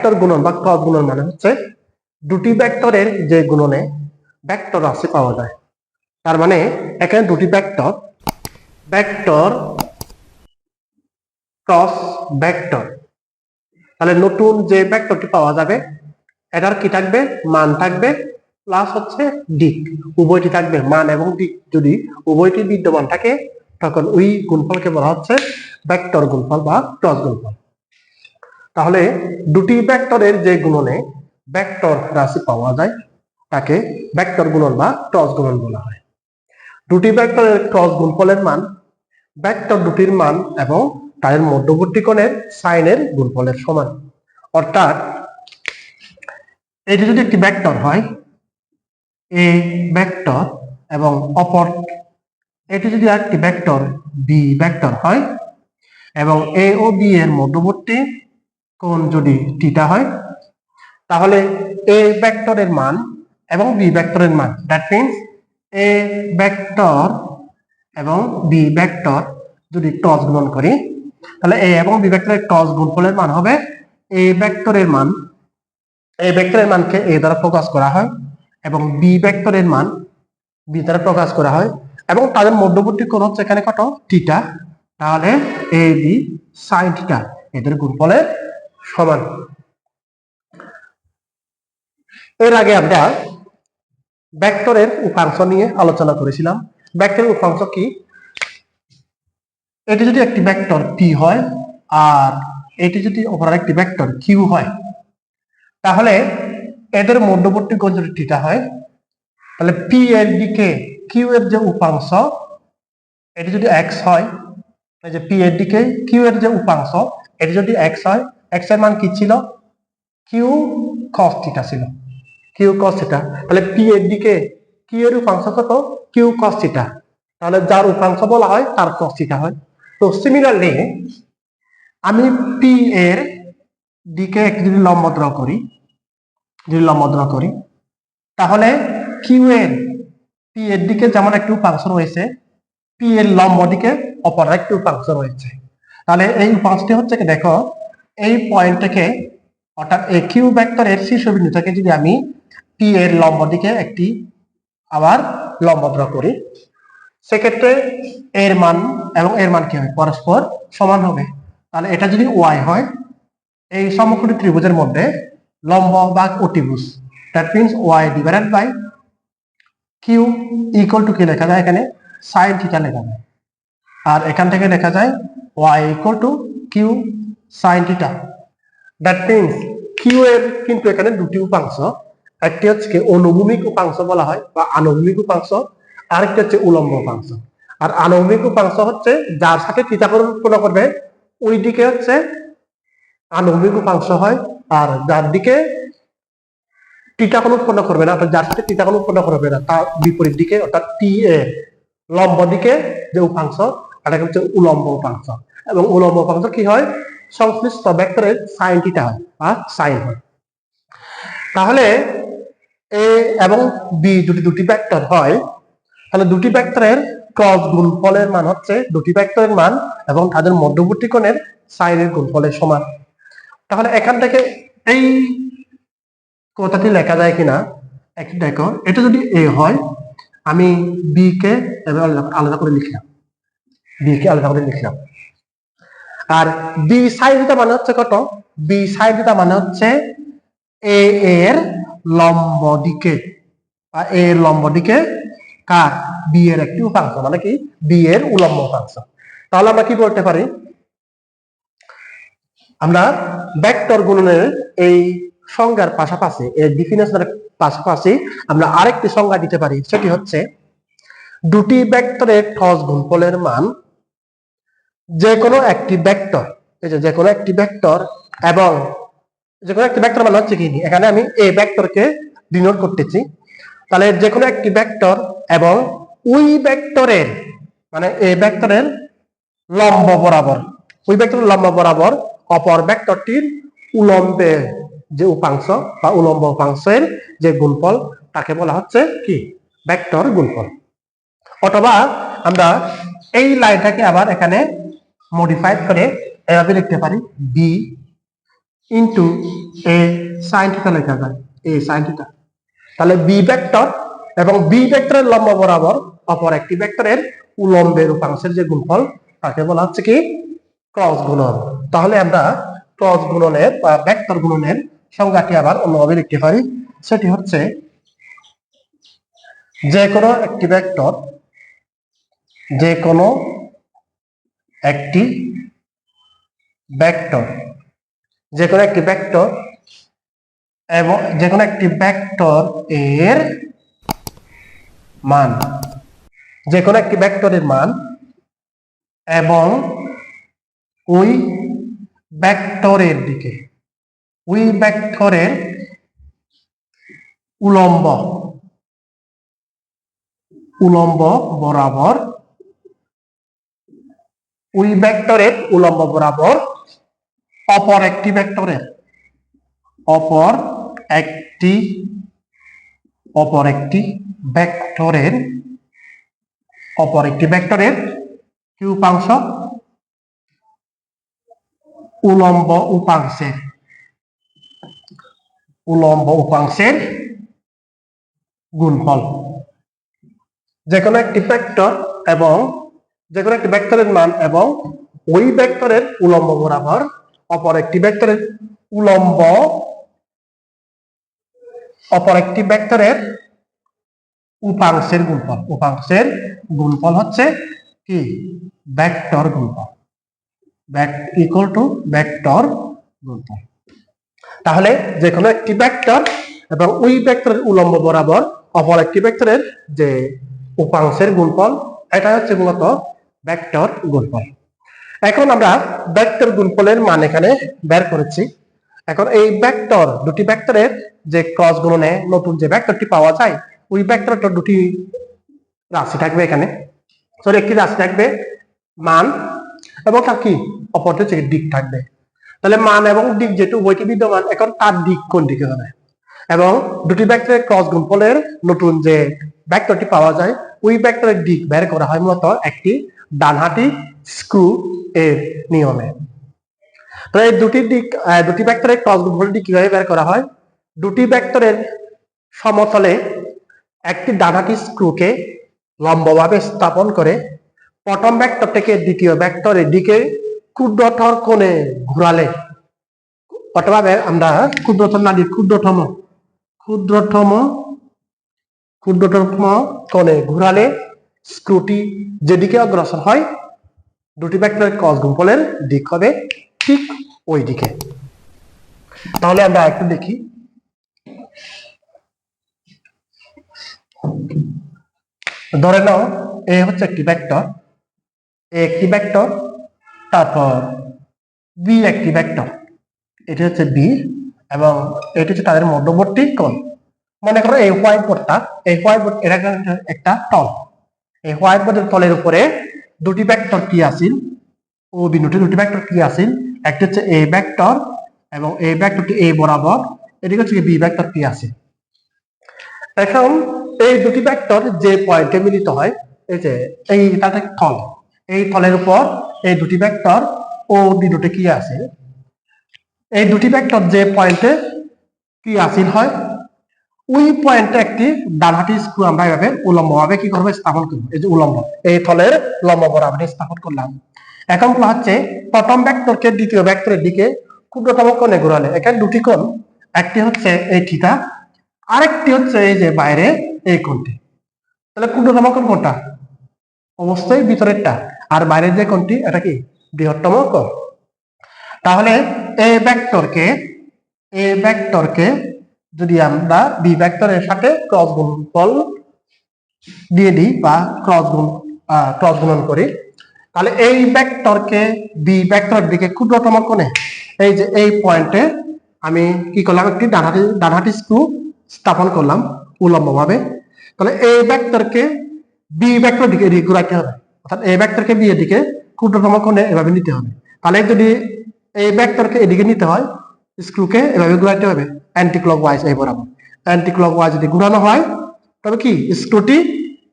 Vector গুণন বা cross গুণন মানে হচ্ছে দুটি ভেক্টরের যে গুণনে ভেক্টর রাশি পাওয়া যায়। তার মানে এখানে দুটি ভেক্টর ভেক্টর ক্রস ভেক্টর তাহলে নতুন যে ভেক্টরটি পাওয়া যাবে, এটার কি থাকবে? মান থাকবে প্লাস হচ্ছে দিক। উভয়টি থাকবে মান এবং দিক। যদি উভয়টি বিদ্যমান থাকে, তখন ওই গুণফলকে বলা হচ্ছে ভেক্টর গুণফল বা ক্রস গুণফল। তাহলে দুটি ভেক্টরের যে গুণনে ভেক্টর রাশি পাওয়া যায়, তাকে ভেক্টর গুণন বা ক্রস গুণন বলা হয়। দুটি ভেক্টরের ক্রস গুণফলের মান ভেক্টর দুটির মান এবং তাদের মধ্যবর্তী কোণের সাইনের গুণফলের সমান। অর্থাৎ, এটি যদি একটি ভেক্টর হয় এ ভেক্টর এবং অপর, এটি যদি একটি ভেক্টর বি ভেক্টর হয়, এবং এ ও বি এর মধ্যবর্তী কোণ যদি থিটা হয়, তাহলে এ ভেক্টরের মান এবং বি ভেক্টরের মান দ্যাট মিনস এ ভেক্টর এবং বি ভেক্টর যদি ক্রস গুণন করি, তাহলে এ এবং বি ভেক্টরের ক্রস গুণফলের মান হবে এ ভেক্টরের মান এ ভেক্টরের মানকে এ দ্বারা প্রকাশ করা হয় এবং বি ভেক্টরের মান বি দ্বারা প্রকাশ করা হয় এবং তাদের মধ্যবর্তী কোণ হচ্ছে এখানে কত? থিটা তাহলে এ বি সাইন থিটা এদের গুণফলের সমান। এর আগে আমরা ভেক্টরের উপাংশ নিয়ে আলোচনা করেছিলাম। ভেক্টরের উপাংশ কি? এটি যদি একটি ভেক্টর পি হয় আর এটি যদি অপর একটি ভেক্টর কিউ হয়, তাহলে এদের মধ্যবর্তী কোণ যদি থিটা হয়, তাহলে পি এর দিকে কিউ এর যে উপাংশ, এটি যদি এক্স হয় যে পি এর দিকে কিউ এর যে উপাংশ, এটি যদি এক্স হয় এক্সের মান কি ছিল? কিউ কস থিটা ছিল। কিউ কস থিটা তাহলে পি এর দিকে কিউ এর উপাংশ কত? কিউ কস থিটা তাহলে যার উপাংশ বলা হয়, তার কস থিটা হয়। তো সিমিলারলি আমি পি এর দিকে যদি লম্ব ড্র করি, যদি লম্ব ড্র করি, তাহলে কিউ এর পি এর দিকে যেমন একটি উপাংশ রয়েছে পি এর লম্ব দিকে অপর একটি উপাংশ রয়েছে। তাহলে এই উপাংশটি হচ্ছে কি, দেখো এই পয়েন্ট থেকে অর্থাৎ এই কিউ ভেক্টরের শীর্ষবিন্দু থেকে যদি আমি টি এর লম্ব দিকে একটি আবার লম্ব ড্র করি, সেক্ষেত্রে এর মান এবং এর মান কি হবে পরস্পর সমান হবে। তাহলে এটা যদি ওয়াই হয়, এই সমকোণী ত্রিভুজের মধ্যে লম্ব বা অতিভুজ that means Y divided by Q equal to কি লেখা যায় এখানে? সাইন থিটা লেখা যায়। আর এখান থেকে লেখা যায় Y equal to Q sine theta that means Q এর কিন্তু এখানে দুটি উপাংশ। একটি হচ্ছে অনুভূমিক উপাংশ বলা হয় বা আনুভূমিক উপাংশ, আরেকটি হচ্ছে উলম্ব উপাংশ। আর আনুভূমিক উপাংশ হচ্ছে যার সাথে কোণ উৎপন্ন করবে, ওই দিকে হচ্ছে আনুভূমিক উপাংশ হয় আর যার দিকে টিটা কোণ উৎপন্ন করবে না, অর্থাৎ যার সাথে টিটা কোণ উৎপন্ন করবে না, তার বিপরীত দিকে, অর্থাৎ টি এ লম্ব দিকে যে উপাংশ এটাকে হচ্ছে উলম্ব উপাংশ। এবং উলম্ব উপাংশ কি হয়? সংশ্লিষ্ট ভেক্টরের সাইন টিটা হয় বা সাইন হয় তাহলে এ এবং বি যদি দুটি ভেক্টর হয়, তাহলে দুটি ভেক্টরের ক্রস গুণফলের মান হচ্ছে দুটি ভেক্টরের মান এবং তাদের মধ্যবর্তী কোণের সাইনের গুণফলের সমান। তাহলে এখান থেকে এই কথাটি লেখা যায় কিনা? একটু দেখো, এটা যদি এ হয়, আমি বি কে আলাদা করে লিখলাম। বি কে আলাদা করে লিখলাম। আর বি সাইন থিটা মানে হচ্ছে কত? বি সাইন থিটা মানে হচ্ছে এ এর লম্ব দিকে। বা এ এর লম্ব দিকে কার? বি এর একটি উপাংশ মানে কি? বি এর উলম্ব উপাংশ। তাহলে আমরা কি বলতে পারি? আমরা ভেক্টর গুণনের এই সংজ্ঞার পাশাপাশি, এর ডিফিনেশনের পাশাপাশি আমরা আরেকটি সংজ্ঞা দিতে পারি, সেটি হচ্ছে দুটি ভেক্টরের ঠস গুণফলের মান যে কোনো একটি ভেক্টর এই যে কোনো একটি ভেক্টর এবং যে কোনো একটি ভেক্টর মানে হচ্ছে কি এখানে আমি এ ভেক্টরকে ডিনোট করতেছি। তাহলে যে কোনো একটি ভেক্টর এবং ওই ভেক্টরের মানে এ ভেক্টরের লম্ব বরাবর, ওই ভেক্টরের লম্ব বরাবর অপর ভেক্টরটির উলম্বে যে উপাংশ বা উলম্ব উপাংশের যে গুণফল, তাকে বলা হচ্ছে কি? ভেক্টর গুণফল। অথবা আমরা এই লাইনটাকে আবার এখানে মডিফাইড করে এভাবে লিখতে পারি B into A sine theta লেখা যায় এ সাইন থিটা তাহলে বি ভেক্টর এবং বি ভেক্টরের লম্ব বরাবর অপর একটি ভেক্টরের উলম্বের উপাংশের যে গুণফল, তাকে বলা হচ্ছে কি? ক্রস গুণন। তাহলে আমরা ক্রস গুণনের বা ভেক্টর গুণনের সংজ্ঞাটি আবার অন্যভাবে লিখতে পারি। সেটি হচ্ছে যে কোনো একটি ভেক্টর যে কোনো একটি ভেক্টর যে কোনো একটি ভেক্টর এবং যে কোনো একটি ভেক্টর এর মান, যে কোনো একটি ভেক্টরের মান এবং ওই ভেক্টরের দিকে, ওই ভেক্টরের উলম্ব উলম্ব বরাবর ওই ভেক্টরের উলম্ব বরাবর অপর একটি ভেক্টরের অপর একটি অপর একটি ভেক্টরের অপর একটি ভেক্টরের কি উপাংশ উলম্ব উপাংশের উলম্ব উপাংশের গুণফল। যে কোনো একটি ভেক্টর এবং যে কোনো একটি ভেক্টরের মান এবং ওই ভেক্টরের উলম্ব বরাবর অপর একটি ভেক্টরের উলম্ব, অপর একটি ভেক্টরের উপাংশের গুণফল। উপাংশের গুণফল হচ্ছে কি? ভেক্টর গুণফল। ইকুয়াল টু ভেক্টর গুণফল। তাহলে যে কোনো একটি ভেক্টর এবং ওই ভেক্টরের উলম্ব বরাবর অপর একটি ভেক্টরের যে উপাংশের গুণফল এটা হচ্ছে মূলত ভেক্টর গুণফল। এখন আমরা ভেক্টর গুণফলের মান এখানে বের করেছি। এখন এই ভেক্টর দুটি ভেক্টরের যে ক্রস গুণনে নতুন যে ভেক্টরটি পাওয়া যায়, ওই ভেক্টরটা দুটি রাশি থাকবে এখানে। সরি একটি রাশি থাকবে মান এবং তার কি? অপরটি হচ্ছে দিক থাকবে। তাহলে মান এবং দিক যেহেতু উভয়টি বিদ্যমান, এখন তার দিক কোন দিকে হবে? এবং দুটি ভেক্টরের ক্রস গুণফলের নতুন যে ভেক্টরটি পাওয়া যায়, ওই ভেক্টরের দিক বের করা হয় মূলত একটি ডানহাতি স্ক্রু এর নিয়মে। তো এই দুটি দিক দুটি ভেক্টরের ক্রস গুণফলটি কীভাবে বের করা হয়? দুটি ভেক্টরের সমতলে একটি ডানহাতি স্ক্রুকে লম্বভাবে স্থাপন করে প্রথম ভেক্টর থেকে দ্বিতীয় ভেক্টরের দিকে ক্ষুদ্রতর কোণে ঘোরালে, অথবা আমরা ক্ষুদ্রতম নারীর ক্ষুদ্রতম ক্ষুদ্রতম ক্ষুদ্রতম কোণে ঘোরালে স্ক্রুটি যেদিকে অগ্রসর হয়, দুটি ভেক্টরের ক্রস গুণফলের দিক হবে ঠিক ওই দিকে তাহলে আমরা একটু দেখি। ধরে নাও, এ হচ্ছে একটি ভেক্টর এ একটি ভেক্টর তারপর বি একটি ভেক্টর এটি হচ্ছে বি এবং এটি হচ্ছে তাদের মধ্যবর্তী কোণ। মনে করো এই হোয়াইট বোর্ডটা এই হোয়াইট বোর্ড এটা একটা- তল এই হোয়াইট বোর্ডের তলের উপরে দুটি ভেক্টর কি আছিল। ও বিন্দুটি দুটি ভেক্টর কি আছিল। একটা হচ্ছে এ ভেক্টর এবং এই ভেক্টরটি এ বরাবর। এদিকে হচ্ছে বি ভেক্টর কি আছে। এখন এই দুটি ভেক্টর যে পয়েন্টে মিলিত হয়, এই যে এই তাতে তল, এই তলের উপর এই দুটি ভেক্টর ও বিন্দুটি কি আছে। এই দুটি ভেক্টর যে পয়েন্টে কি আসিল হয় ওই পয়েন্টে একটি ডানহাতি স্ক্রু আমরা এভাবে উলম্ব ভাবে কি করব, স্থাপন করব। এই যে উলম্ব, এই তলের লম্ব বরাবর স্থাপন করলাম। এখন হচ্ছে, প্রথম ভেক্টরকে দ্বিতীয় ভেক্টরের দিকে ক্ষুদ্রতম কোণে ঘোরালে। এখানে দুটি কোণ, একটি হচ্ছে এই থিতা আরেকটি হচ্ছে এই যে বাইরে এই কোণটি। তাহলে ক্ষুদ্রতম কোণ কোনটা? অবশ্যই ভিতরেরটা। আর বাইরের যে কোণটি, এটা কি? বৃহত্তম কোণ। তাহলে এই ভেক্টরকে এই ভেক্টরকে যদি আমরা বি ভেক্টরের সাথে ক্রস গুণফল দিয়ে দিই বা ক্রস গুণ ক্রস গুণন করি, তাহলে এই ভেক্টরকে বি ভেক্টরের দিকে ক্ষুদ্রতম কোণে, এই যে এই পয়েন্টে আমি কি করলাম, একটি ডানহাতি ডানহাতি স্ক্রু স্থাপন করলাম উলম্বভাবে তাহলে এই ভেক্টরকে বি ভেক্টর দিকে ঘুরাইতে হবে, অর্থাৎ এই ভেক্টরকে বি এর দিকে ক্ষুদ্রতম কোণে এভাবে নিতে হবে, তাহলে যদি এই ভেক্টরকে এদিকে নিতে হয় স্ক্রুকে এভাবে ঘুরাইতে হবে অ্যান্টি ওয়াইজ এই বরাবর। অ্যান্টি ওয়াইজ যদি ঘুরানো হয়, তবে কি স্ক্রুটি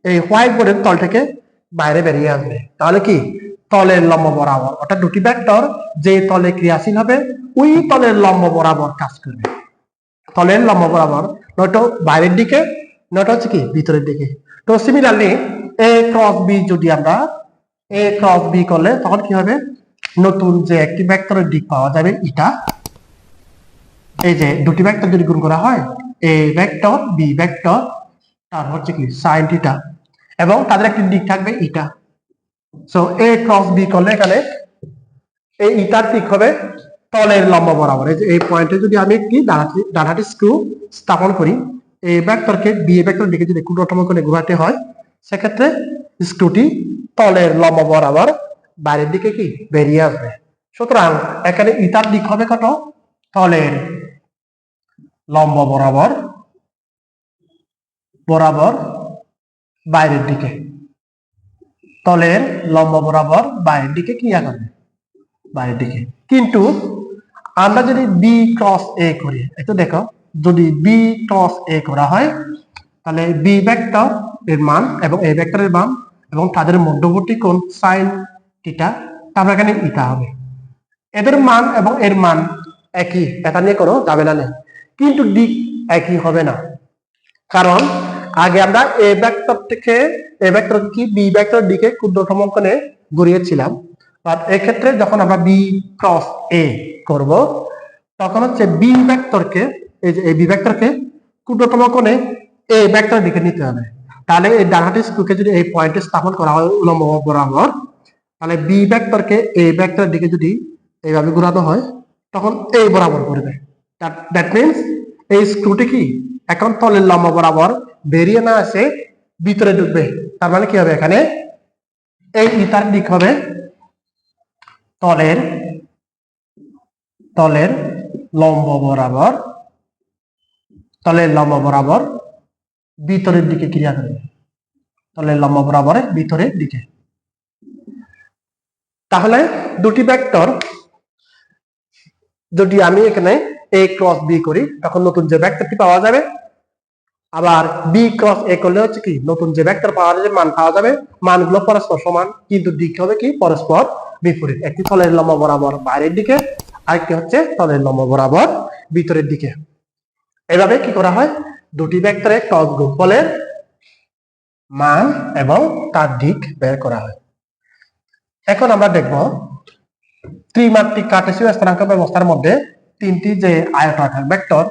এই হোয়াইট বোর্ডের তল থেকে বাইরে বেরিয়ে আসবে। তাহলে কি, তলের লম্ব বরাবর, অর্থাৎ দুটি ভেক্টর যে তলে ক্রিয়াশীল হবে, ওই তলের লম্ব বরাবর কাজ করবে। তলের লম্ব বরাবর, নয়তো বাইরের দিকে, নয়তো হচ্ছে কি, ভিতরের দিকে। তো সিমিলারলি এ ক্রস বি যদি আমরা এ ক্রস বি করলে তখন কি হবে, নতুন যে একটি ভেক্টরের দিক পাওয়া যাবে, এটা এই যে দুটি ভেক্টর যদি গুণ করা হয় এ ভেক্টর বি ভেক্টর তার হচ্ছে কি সাইন থিটা এবং তাদের একটি দিক থাকবে eta so A cross B করলে এখানে এই ইটার দিক হবে তলের লম্ব বরাবর। এই যে এই পয়েন্টে যদি আমি একটি ডানহাতি ডানহাতি স্ক্রু স্থাপন করি এই ভেক্টরকে বি ভেক্টর দিকে যদি ক্ষুদ্রতম করে ঘোরাতে হয়, সেক্ষেত্রে স্ক্রুটি তলের লম্ব বরাবর বাইরের দিকে কি? বেরিয়ে আসবে। সুতরাং এখানে ইটার দিক হবে কত? তলের লম্ব বরাবর বরাবর বাইরের দিকে। তলের লম্ব বরাবর বাইরের দিকে ক্রিয়া করবে বাইরের দিকে। কিন্তু আমরা যদি বি ক্রস এ করি একটু দেখো, যদি বি ক্রস এ করা হয়, তাহলে বি ভেক্টর এর মান এবং এ ভেক্টরের মান এবং তাদের মধ্যবর্তী কোণ সাইন থিটা তারপর এখানে ইটা হবে। এদের মান এবং এর মান একই। এটা নিয়ে কোনো ঝামেলা নেই। কিন্তু দিক একই হবে না। কারণ আগে আমরা এ ভেক্টর থেকে এ ভেক্টর কি বি ভেক্টর দিকে ক্ষুদ্রতম কোণে ঘুরিয়েছিলাম। আর এক্ষেত্রে যখন আমরা বি ক্রস এ করব, তখন হচ্ছে বি ভেক্টরকে এই যে এই বি ভেক্টরকে ক্ষুদ্রতম কোণে এ ভেক্টর দিকে নিতে হবে। তাহলে এই ডানহাতি স্ক্রুকে যদি এই পয়েন্টে স্থাপন করা হয়, উলম্ব বরাবর, তাহলে বি ভেক্টরকে এ ভেক্টর দিকে যদি এইভাবে ঘোরানো হয়, তখন এই বরাবর করবে দ্যাট মিনস এই স্ক্রুটি কি? এখন তলের লম্ব বরাবর বেরিয়ে না আসে ভিতরে ঢুকবে। তার মানে কি হবে এখানে? এই ইতার দিক হবে তলের তলের লম্ব বরাবর, তলের লম্ব বরাবর ভিতরের দিকে ক্রিয়া করবে। তলের লম্ব বরাবর ভিতরের দিকে। তাহলে দুটি ভেক্টর যদি আমি এখানে এ ক্রস বি করি, তখন নতুন যে ভেক্টরটি পাওয়া যাবে, আবার বি ক্রস এ করলে হচ্ছে কি, নতুন যে ভেক্টর পাওয়া যাবে, মান পাওয়া যাবে, মানগুলো পরস্পর সমান, কিন্তু দিক হবে কি, পরস্পর বিপরীত। একটি তলের লম্ব বরাবর বাইরের দিকে, আরেকটি হচ্ছে তলের লম্ব বরাবর ভিতরের দিকে। এভাবে কি করা হয়? দুটি ভেক্টরের ক্রস গুণফলের মান এবং তার দিক বের করা হয়। এখন আমরা দেখব ত্রিমাত্রিক কার্টেসীয় স্থানাঙ্ক ব্যবস্থার মধ্যে তিনটি যে আয়তাকার vector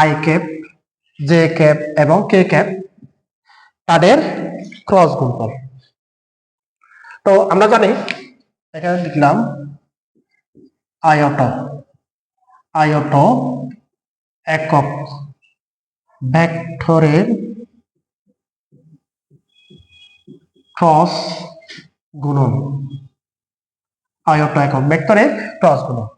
I cap J cap এবং কে ক্যাপ তাদের ক্রস গুণফল। তো আমরা জানি, এখানে লিখলাম আয়ত আয়ত একক ভেক্টরের ক্রস গুণন। আয়ত একক ভেক্টরের ক্রস গুণন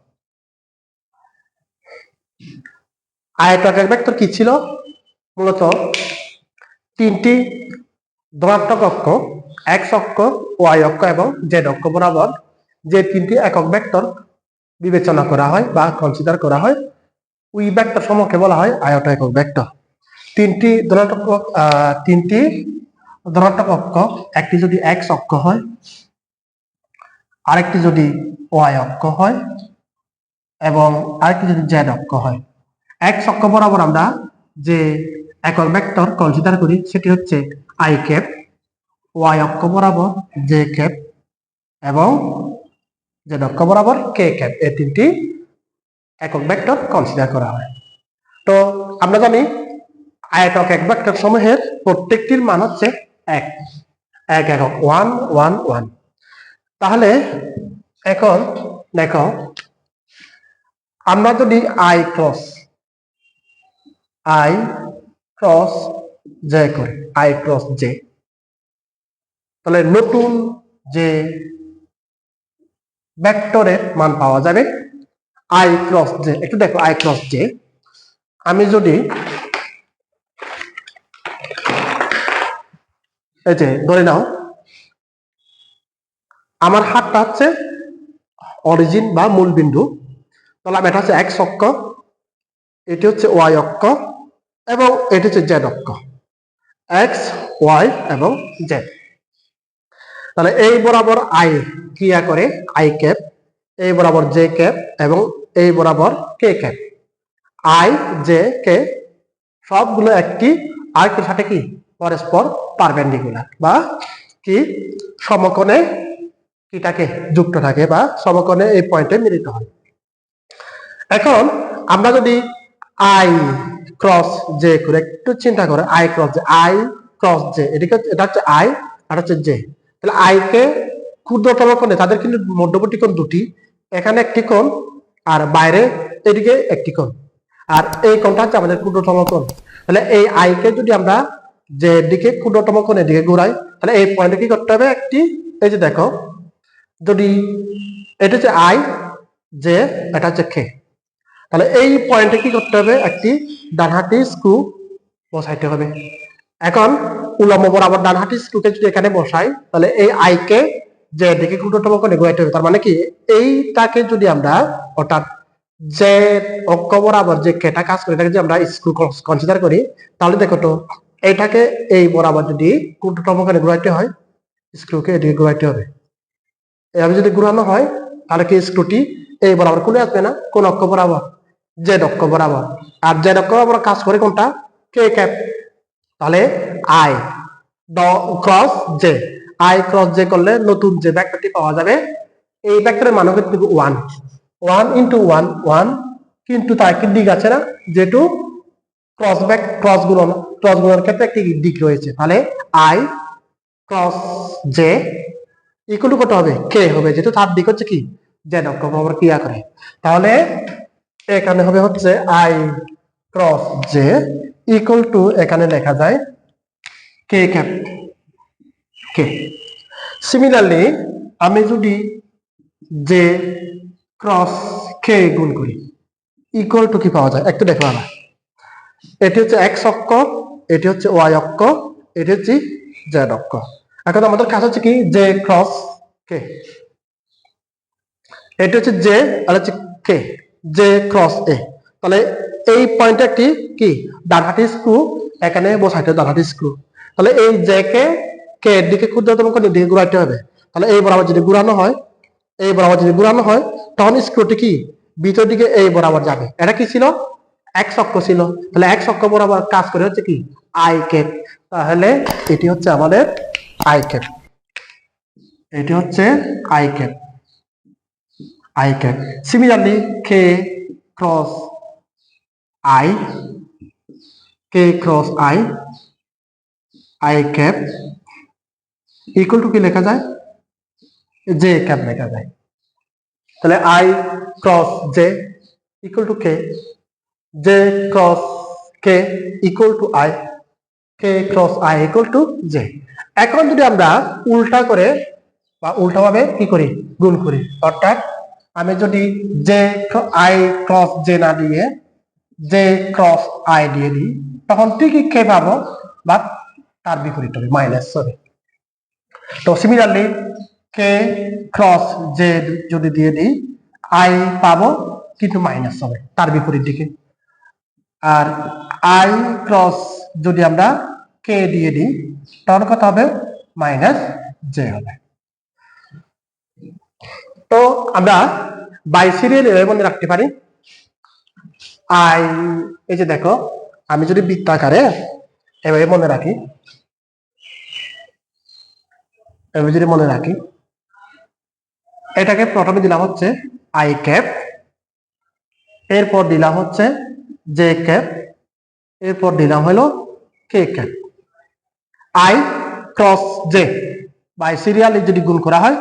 আয়ত একক ভেক্টর কি ছিল? মূলত তিনটি ধনাত্মক অক্ষ এক্স অক্ষ ওয়াই অক্ষ এবং জেড অক্ষ বরাবর যে তিনটি একক ভেক্টর বিবেচনা করা হয় বা কনসিডার করা হয়, ওই ভেক্টর সমূহকে বলা হয় আয়ত একক ভেক্টর তিনটি ধনাত্মক তিনটি ধনাত্মক অক্ষ, একটি যদি এক্স অক্ষ হয় আরেকটি যদি ওয়াই অক্ষ হয় এবং আরেকটি যদি জেড অক্ষ হয়। এক অক্ষ বরাবর আমরা যে একক ভেক্টর কনসিডার করি, সেটি হচ্ছে আই ক্যাপ। ওয়াই অক্ষ বরাবর জে ক্যাপ এবং জেড অক্ষ বরাবর কে ক্যাপ। এই তিনটি একক ভেক্টর কনসিডার করা হয়। তো আমরা জানি আয়তক এক ভেক্টর সমূহের প্রত্যেকটির মান হচ্ছে এক। এক একক ওয়ান ওয়ান ওয়ান। তাহলে এখন দেখো, আমরা যদি i cross i cross j করি আই ক্রস জে তাহলে নতুন যে ভেক্টরের মান পাওয়া যাবে আই ক্রস জে একটু দেখো আই ক্রস জে আমি যদি এই যে ধরে নাও আমার হাতটা হচ্ছে অরিজিন বা মূল বিন্দু। তাহলে এটা হচ্ছে এক্স অক্ষ, এটি হচ্ছে ওয়াই অক্ষ এবং এটি হচ্ছে জেড অক্ষ। এক্স ওয়াই এবং জেড তাহলে এই বরাবর আই ক্রিয়া করে আই ক্যাপ এই বরাবর জে ক্যাপ এবং এই বরাবর k cap i j k সবগুলো একটি আরেকটির সাথে কি? পরস্পর পারপেন্ডিকুলার বা কি? সমকোণে কি থাকে যুক্ত থাকে বা সমকোণে এই পয়েন্টে মিলিত হয়। এখন আমরা যদি আই ক্রস জে করে একটু চিন্তা করে i cross j i cross j এদিকে এটা হচ্ছে আই আর হচ্ছে জে তাহলে আই কে ক্ষুদ্রতম কোণে তাদের কিন্তু মধ্যবর্তী কোণ দুটি, এখানে একটি কোণ আর বাইরে এদিকে একটি কোণ। আর এই কোণটা হচ্ছে আমাদের ক্ষুদ্রতম কোণ তাহলে এই আই কে যদি আমরা যে দিকে ক্ষুদ্রতম কোণের দিকে ঘুরাই, তাহলে এই পয়েন্টে কি করতে হবে? একটি, এই যে দেখো যদি এটা হচ্ছে আই যে এটা হচ্ছে খে তাহলে এই পয়েন্টে কি করতে হবে? একটি ডানহাতি স্ক্রু বসাইতে হবে। এখন উলম্ব বরাবর ডানহাতি স্ক্রুকে যদি এখানে বসাই, তাহলে এই আইকে যে দিকে ক্ষুদ্রতম করে গোয়াইতে হবে। তার মানে কি? এইটাকে যদি আমরা অর্থাৎ যে অক্ষ বরাবর যে কেটা কাজ করে, এটাকে যদি আমরা স্ক্রু কনসিডার করি, তাহলে দেখো তো, এইটাকে এই বরাবর যদি ক্ষুদ্রতম করে ঘুরাইতে হয় স্ক্রুকে এদিকে ঘুরাইতে হবে। এভাবে যদি ঘুরানো হয়, তাহলে কি স্ক্রুটি এই বরাবর খুলে আসবে না, কোন অক্ষ বরাবর। যে অক্ষ বরাবর। আর যে অক্ষ বরাবর কাজ করে কোনটা? কে ক্যাপ তাহলে আই ড cross j i cross j করলে নতুন যে ভেক্টরটি পাওয়া যাবে, এই ভেক্টরের মান হবে কিন্তু one one into one one কিন্তু তার একটি দিক আছে না, যেহেতু ক্রস ব্যাক ক্রস গুণন ক্রস গুণনের ক্ষেত্রে একটি দিক রয়েছে। তাহলে আই ক্রস জে ইকুয়াল কত হবে? কে হবে? যেহেতু তার দিক হচ্ছে কি? জেড অক্ষ বরাবর ক্রিয়া করে তাহলে এখানে হবে হচ্ছে i cross j equal to এখানে লেখা যায় কে ক্যাপ, কে। সিমিলারলি, আমি যদি জে ক্রস কে গুণ করি, ইকুয়াল টু কি পাওয়া যায়? একটু দেখো আমরা এটি হচ্ছে এক্স অক্ষ, এটি হচ্ছে ওয়াই অক্ষ, এটি হচ্ছে জেড অক্ষ। এখন আমাদের কাজ হচ্ছে কি? জে ক্রস কে এটা হচ্ছে জে আর হচ্ছে কে জে ক্রস এ তাহলে এই পয়েন্টে একটি কি? ডানহাতি স্ক্রু এখানে বসাইতে ডানহাতি স্ক্রু তাহলে এই জে কে কে এর দিকে ক্ষুদ্রতম করে দিকে ঘুরাইতে হবে। তাহলে এই বরাবর যদি ঘুরানো হয়, এই বরাবর যদি ঘুরানো হয়, তখন স্ক্রুটি কি? ভিতর দিকে এই বরাবর যাবে। এটা কি ছিল? এক অক্ষ ছিল। তাহলে এক অক্ষ বরাবর কাজ করে হচ্ছে কি? আই কে তাহলে এটি হচ্ছে আমাদের আই ক্যাপ এটি হচ্ছে i cap i cap similarly k cross i k cross i i cap equal to কি লেখা যায়? জে ক্যাপ লেখা যায়। তাহলে i cross j equal to k j cross k equal to i k cross i equal to j এখন যদি আমরা উল্টা করে বা উল্টা ভাবে কি করি? গুণ করি। অর্থাৎ আমি যদি জে আই ক্রস জে না দিয়ে জে ক্রস আই দিয়ে দিই, তখন ঠিকই কে পাবো বা তার বিপরীত হবে মাইনাস হবে তো সিমিলারলি কে ক্রস জে যদি দিয়ে দিই আই পাবো, কিন্তু মাইনাস হবে, তার বিপরীত দিকে। আর আই ক্রস যদি আমরা কে দিয়ে দিই, তাহলে কত হবে? মাইনাস জে হবে। তো আমরা বাই সিরিয়াল এর মধ্যে রাখতে পারি। আই এই যে দেখো, আমি যদি বৃত্তাকারে এভাবে মনে রাখি, এভাবে যদি মনে রাখি, এটাকে প্রথমে দিলাম হচ্ছে আই ক্যাপ এরপর দিলাম হচ্ছে জে ক্যাপ এরপর দিলাম হলো k cap i cross j by সিরিয়ালে যদি গুণ করা হয়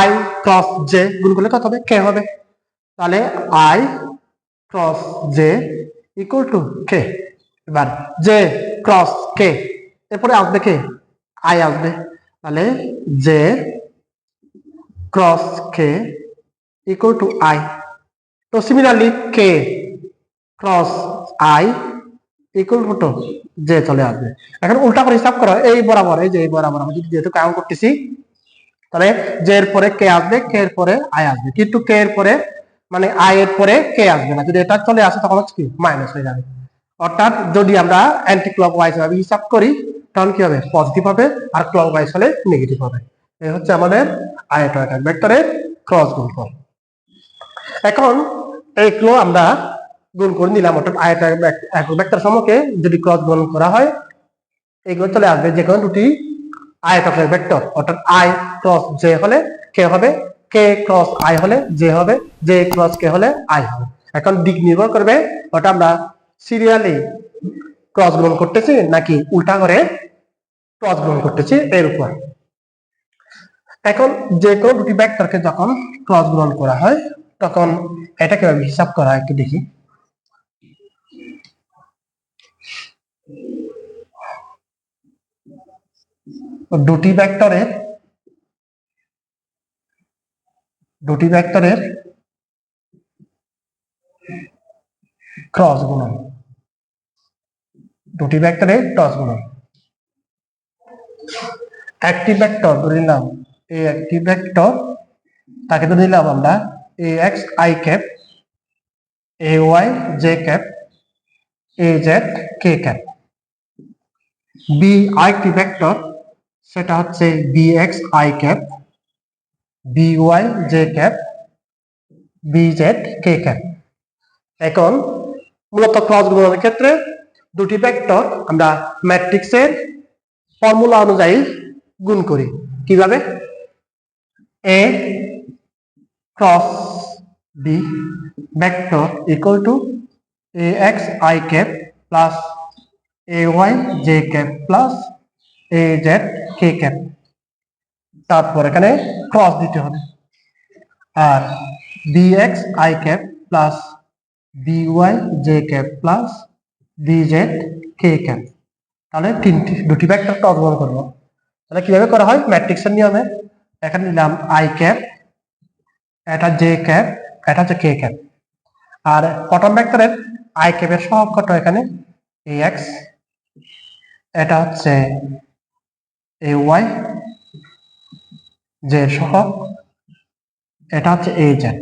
আই ক্রস জে গুণ করলে কত হবে? কে হবে। তাহলে i cross j equal to k এবার জে ক্রস কে এরপরে আসবে কে আই আসবে। তাহলে j cross k equal to i তো similarly k cross i equal to j চলে আসবে। এখন উল্টা করে হিসাব করো, এই বরাবর, এই যে এই বরাবর, আমি যেহেতু কাউন্ট করতেছি, তাহলে জে এর পরে কে আসবে কে এর পরে আই আসবে। কিন্তু কে এর পরে মানে আই এর পরে কে আসবে না। যদি এটা চলে আসে, তখন হচ্ছে কি? মাইনাস হয়ে যাবে। অর্থাৎ যদি আমরা অ্যান্টি ক্লক ওয়াইজ ভাবে হিসাব করি, তখন কি হবে? পজিটিভ হবে, আর ক্লক ওয়াইজ হলে নেগেটিভ হবে। এই হচ্ছে আমাদের আয়ত একক ভেক্টরের ক্রস গুণফল এখন এইগুলো আমরা গুণ করে নিলাম, অর্থাৎ আয়ত একক সমূহকে যদি ক্রস গুণ করা হয় এগুলো চলে আসবে যে কোনো দুটি আয়তক্ষের ভেক্টর অর্থাৎ আই ক্রস জে হলে কে হবে কে ক্রস আই হলে জে হবে জে ক্রস কে হলে আই হবে। এখন দিক নির্ভর করবে ওটা আমরা সিরিয়ালি ক্রস গ্রহণ করতেছি নাকি উল্টা করে ক্রস গ্রহণ করতেছি এর উপর। এখন যে কোনো দুটি ভেক্টরকে যখন ক্রস গ্রহণ করা হয়, তখন এটা কীভাবে হিসাব করা একটু দেখি। দুটি ভেক্টরের দুটি ভেক্টরের ক্রস গুণন। দুটি ভেক্টরের ক্রস গুণন। একটি ভেক্টর ধরে নিলাম এই একটি ভেক্টর তাকে ধরে নিলাম আমরা A x i cap A y j cap A z k cap B আরেকটি ভেক্টর সেটা হচ্ছে B x i cap B y j cap B z k cap এখন মূলত ক্রস গুণনের ক্ষেত্রে দুটি ভেক্টর আমরা ম্যাট্রিক্সের ফর্মুলা অনুযায়ী গুণ করি। কীভাবে? A cross B vector equal to A x i cap plus A y j cap plus A z k cap তারপর এখানে ক্রস দিতে হবে। আর B x i cap plus B y j cap plus B z k cap তাহলে তিনটি, দুটি vector cross গুণ করব। তাহলে কীভাবে করা হয়? ম্যাট্রিক্সের নিয়মে এখানে নিলাম আই ক্যাপ এটা জে ক্যাপ এটা হচ্ছে কে ক্যাপ আর প্রথম ভেক্টরের আই ক্যাপের সহগ কত এখানে? এ এক্স এটা হচ্ছে এ ওয়াই জে সহগ এটা হচ্ছে এ জেড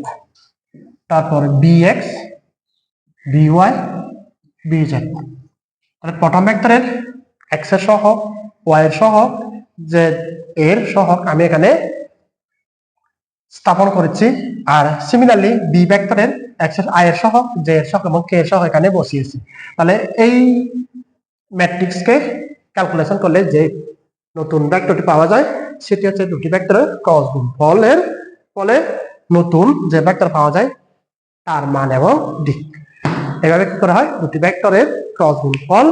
তারপর B x B y B z তাহলে প্রথম ভেক্টরের এক্সের সহগ ওয়াই এর সহগ জেড এর সহগ আমি এখানে স্থাপন করেছি। আর সিমিলারলি বি ভেক্টরের এক্সের আই এর সহগ জে এর সহগ এবং কে এর সহগ এখানে বসিয়েছি। তাহলে এই ম্যাট্রিক্সকে ক্যালকুলেশন করলে যে নতুন ভেক্টরটি পাওয়া যায়, সেটি হচ্ছে দুটি ভেক্টরের ক্রস গুণ ফলের ফলে নতুন যে ভেক্টর পাওয়া যায়, তার মান এবং দিক। এভাবে কি করা হয়? দুটি ভেক্টরের ক্রস গুণ ফল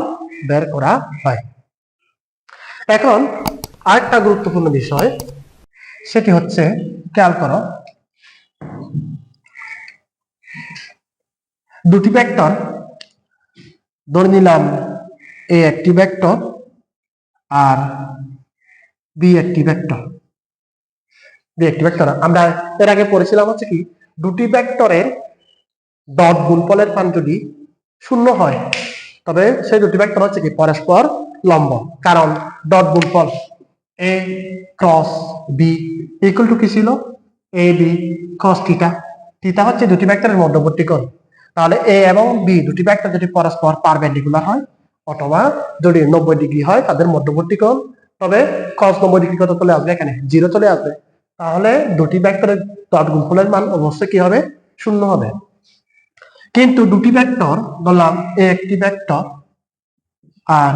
বের করা হয়। এখন আরেকটা গুরুত্বপূর্ণ বিষয়, সেটি হচ্ছে খেয়াল করো, দুটি ভেক্টর ধরে নিলাম এ একটি ভেক্টর আর বি একটি ভেক্টর বি একটি ভেক্টর আমরা এর আগে পড়েছিলাম হচ্ছে কি, দুটি ভেক্টরের ডট গুণফলের মান যদি শূন্য হয়, তবে সেই দুটি ভেক্টর হচ্ছে কি, পরস্পর লম্ব। কারণ ডট গুণফল A cross B equal to কি ছিল? A B cross theta theta হচ্ছে দুটি ভেক্টরের মধ্যবর্তী কোণ। তাহলে এ এবং বি দুটি ভেক্টর যদি পরস্পর পারপেন্ডিকুলার হয়, অথবা যদি নব্বই ডিগ্রি হয়, তাদের মধ্যবর্তী কোণ। তবে cos নব্বই ডিগ্রি কত চলে আসবে এখানে জিরো চলে আসবে। তাহলে দুটি ভেক্টরের ডট গুণফলের মান অবশ্যই কি হবে? শূন্য হবে। কিন্তু দুটি ভেক্টর বললাম এ একটি ভেক্টর আর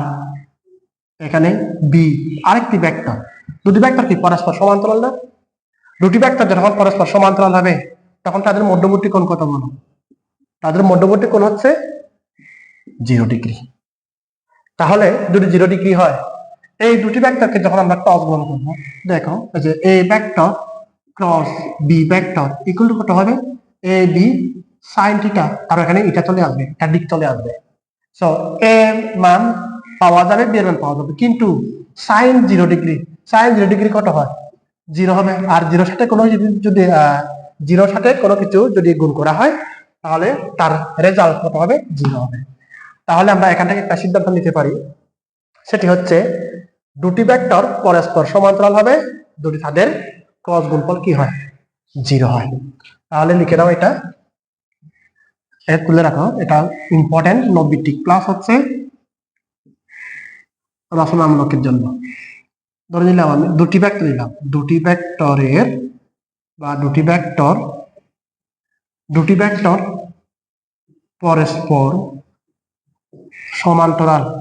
এখানে বি আরেকটি ভেক্টর দুটি ভেক্টর কি? পরস্পর সমান্তরাল না? দুটি ভেক্টর যখন পরস্পর সমান্তরাল হবে, তখন তাদের মধ্যবর্তী কোণ কত বলো? তাদের মধ্যবর্তী কোণ হচ্ছে জিরো ডিগ্রি তাহলে যদি জিরো ডিগ্রি হয় এই দুটি ভেক্টরকে যখন আমরা ক্রস গুণ করব, দেখো যে A vector cross B vector equal to কত হবে? এ বি সাইন থিটা আর এখানে এটা চলে আসবে এটা দিক চলে আসবে। সো এ মান পাওয়া যাবে বি এর মান পাওয়া যাবে। কিন্তু sine zero degree sine zero degree কত হয়? জিরো হবে। আর জিরোর সাথে কোনো যদি যদি জিরোর সাথে কোনো কিছু যদি গুণ করা হয়, তাহলে তার রেজাল্ট কত হবে? জিরো হবে। তাহলে আমরা এখান থেকে একটা সিদ্ধান্ত নিতে পারি। সেটি হচ্ছে দুটি ভেক্টর পরস্পর সমান্তরাল হবে, দুটি তাদের ক্রস গুণফল কি হয়? জিরো হয়। তাহলে লিখে দাও এটা। তুলে রাখো, এটা ইম্পর্টেন্ট নব্বিটি প্লাস হচ্ছে রচনামূলকের জন্য। ধরে নিলাম আমি দুটি ভেক্টর নিলাম। দুটি ভেক্টরের বা দুটি ভেক্টর দুটি ভেক্টর পরস্পর সমান্তরাল।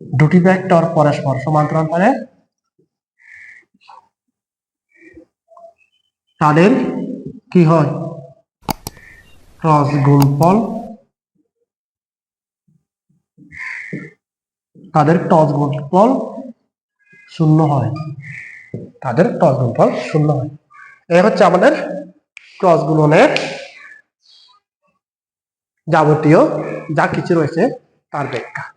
দুটি ভেক্টর পরস্পর সমান্তরাল মানে তাদের কি হয়? ক্রস গুণফল তাদের টস গুণফল শূন্য হয়। তাদের টস গুণফল শূন্য হয়। এই হচ্ছে আমাদের ক্রস গুণনের যাবতীয় যা কিছু রয়েছে তার ব্যাখ্যা।